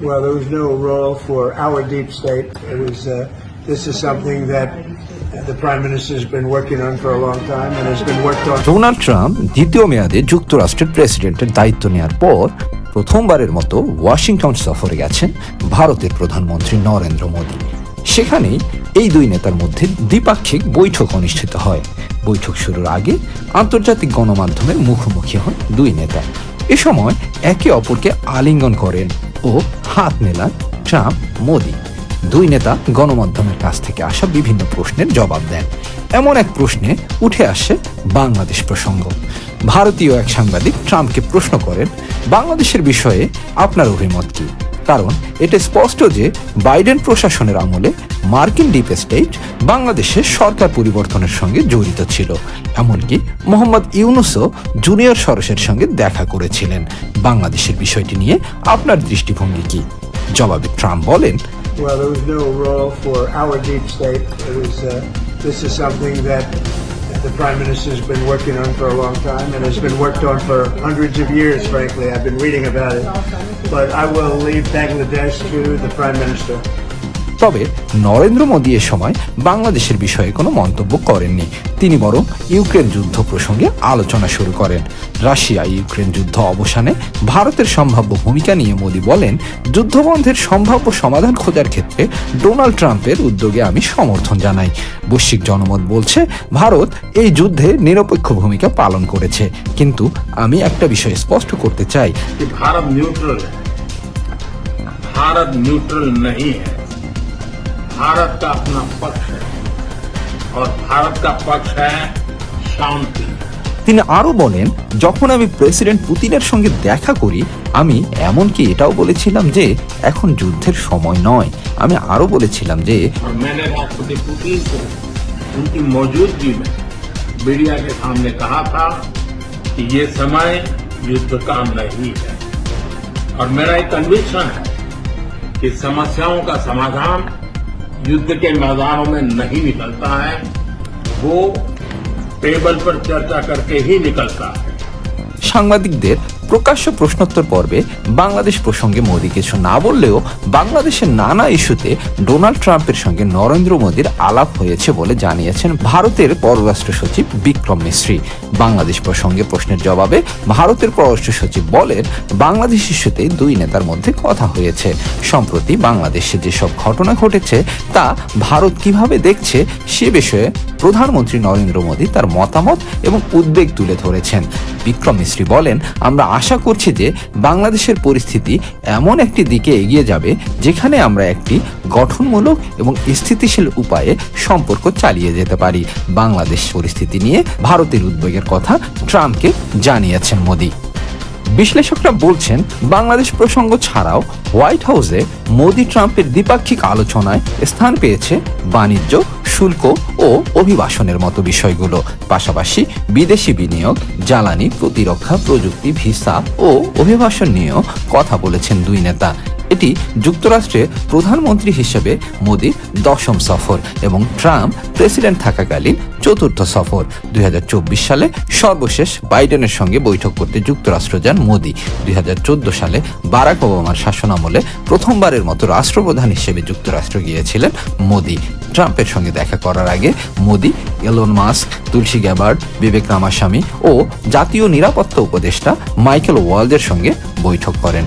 Well, there was no role for our deep state. It was, uh, this is something that the Prime Minister has been working on for a long time and has been worked on. Donald Trump দ্বিতীয় মেয়াদে যুক্তরাষ্ট্রের প্রেসিডেন্টের দায়িত্ব নেওয়ার পর প্রথমবারের মতো Washington সফরে গেছেন ভারতের প্রধানমন্ত্রী নরেন্দ্র মোদী। সেখানেই এই দুই নেতার মধ্যে দ্বিপাক্ষিক বৈঠক অনুষ্ঠিত হয়। বৈঠক শুরুর আগে আন্তর্জাতিক গণমাধ্যমের মুখোমুখি হন দুই নেতা। এ সময় একে অপরকে আলিঙ্গন করেন ও হাত মেলান ট্রাম্প, মোদী। দুই নেতা গণমাধ্যমের কাছ থেকে আসা বিভিন্ন প্রশ্নের জবাব দেন। এমন এক প্রশ্নে উঠে আসে বাংলাদেশ প্রসঙ্গ। ভারতীয় এক সাংবাদিক ট্রাম্পকে প্রশ্ন করেন, বাংলাদেশের বিষয়ে আপনার অভিমত কি? কারণ এটা স্পষ্ট যে বাইডেন প্রশাসনের আমলে মার্কিন ডিপ স্টেট বাংলাদেশের সরকার পরিবর্তনের সঙ্গে জড়িত ছিল এমনকি মোহাম্মদ ইউনুসও জুনিয়র সরসের সঙ্গে দেখা করেছিলেন বাংলাদেশের বিষয়টি নিয়ে আপনার দৃষ্টিভঙ্গি কি জবাবে ট্রাম্প বলেন Well, there was no role for our deep state. It was, uh, this is something that the Prime Minister has been working on for a long time and has been worked on for hundreds of years, frankly. I've been reading about it. But I will leave Bangladesh to the Prime Minister. তবে নরেন্দ্র মোদী এ সময় বাংলাদেশের বিষয়ে কোনো মন্তব্য করেননি তিনি বরং Ukraine যুদ্ধ প্রসঙ্গে আলোচনা শুরু করেন রাশিয়া ইউক্রেন যুদ্ধ অবসানে ভারতের সম্ভাব্য ভূমিকা নিয়ে মোদী বলেন যুদ্ধবন্ধের সম্ভাব্য সমাধান খোঁজার ক্ষেত্রে ডোনাল্ড ট্রাম্পের উদ্যোগে আমি সমর্থন জানাই বৈশ্বিক জনমত বলছে ভারত এই যুদ্ধে নিরপেক্ষ ভূমিকা পালন করেছে কিন্তু আমি একটা বিষয় স্পষ্ট করতে চাই कि भारत न्यूट्रल है भारत न्यूट्रल नहीं है भारत का अपना पक्ष है और भारत का पक्ष है शांति তিনি আরো বলেন যখন আমি প্রেসিডেন্ট পুতিনের সঙ্গে দেখা করি আমি এমনকি এটাও বলেছিলাম যে এখন যুদ্ধের সময় নয় আমি আরো বলেছিলাম যে और मैंने राष्ट्रपति पुतिन को उनकी मौजूदगी में मीडिया के सामने कहा था कि ये समय युद्ध का नहीं है और मेरा एक कन्विक्शन है कि समस्याओं का समाधान युद्ध के मैदानों में नहीं निकलता है वो टेबल पर चर्चा करके ही निकलता है সাংবাদিকদের প্রকাশ্য প্রশ্নোত্তর পর্বে বাংলাদেশ প্রসঙ্গে মোদী কিছু না বললেও বাংলাদেশের নানা ইস্যুতে ডোনাল্ড ট্রাম্পের সঙ্গে নরেন্দ্র মোদীর আলাপ হয়েছে বলে জানিয়েছেন ভারতের পররাষ্ট্র সচিব বিক্রম মিশ্রি বাংলাদেশ প্রসঙ্গে প্রশ্নের জবাবে ভারতের পররাষ্ট্র সচিব বলেন, বাংলাদেশ ইস্যুতে দুই নেতার মধ্যে কথা হয়েছে। সম্প্রতি বাংলাদেশে যেসব ঘটনা ঘটেছে তা ভারত কীভাবে দেখছে সে বিষয়ে প্রধানমন্ত্রী নরেন্দ্র মোদী তার মতামত এবং উদ্বেগ তুলে ধরেছেন। বিক্রম মিশ্রি বলেন, আমরা আশা করছি যে বাংলাদেশের পরিস্থিতি এমন একটি দিকে এগিয়ে যাবে যেখানে আমরা একটি গঠনমূলক এবং স্থিতিশীল উপায়ে সম্পর্ক চালিয়ে যেতে পারি। বাংলাদেশ পরিস্থিতি নিয়ে ভারতের উদ্বেগের কথা ট্রাম্পকে জানিয়েছেন মোদী। বিশ্লেষকরা বলছেন, বাংলাদেশ প্রসঙ্গ ছাড়াও হোয়াইট হাউসে মোদি ট্রাম্পের দ্বিপাক্ষিক আলোচনায় স্থান পেয়েছে বাণিজ্য, শুল্ক ও অভিবাসনের মতো বিষয়গুলো, পাশাপাশি বিদেশি বিনিয়োগ, জ্বালানি, প্রতিরক্ষা, প্রযুক্তি, ভিসা ও অভিবাসন নিয়েও কথা বলেছেন দুই নেতা। এটি যুক্তরাষ্ট্রে প্রধানমন্ত্রী হিসেবে মোদীর দশম সফর এবং ট্রাম্প প্রেসিডেন্ট থাকাকালীন চতুর্থ সফর। দুই হাজার চব্বিশ সালে সর্বশেষ বাইডেনের সঙ্গে বৈঠক করতে যুক্তরাষ্ট্র যান মোদী। দুই সালে বারাক ওবামার শাসনামলে প্রথমবারের মতো রাষ্ট্রপ্রধান হিসেবে যুক্তরাষ্ট্র গিয়েছিলেন মোদী। ট্রাম্পের সঙ্গে দেখা করার আগে Modi Elon Musk, Tulsi Gabbard Vivek Ramaswamy ও জাতীয় নিরাপত্তা উপদেষ্টা মাইকেল ওয়ালদের সঙ্গে বৈঠক করেন।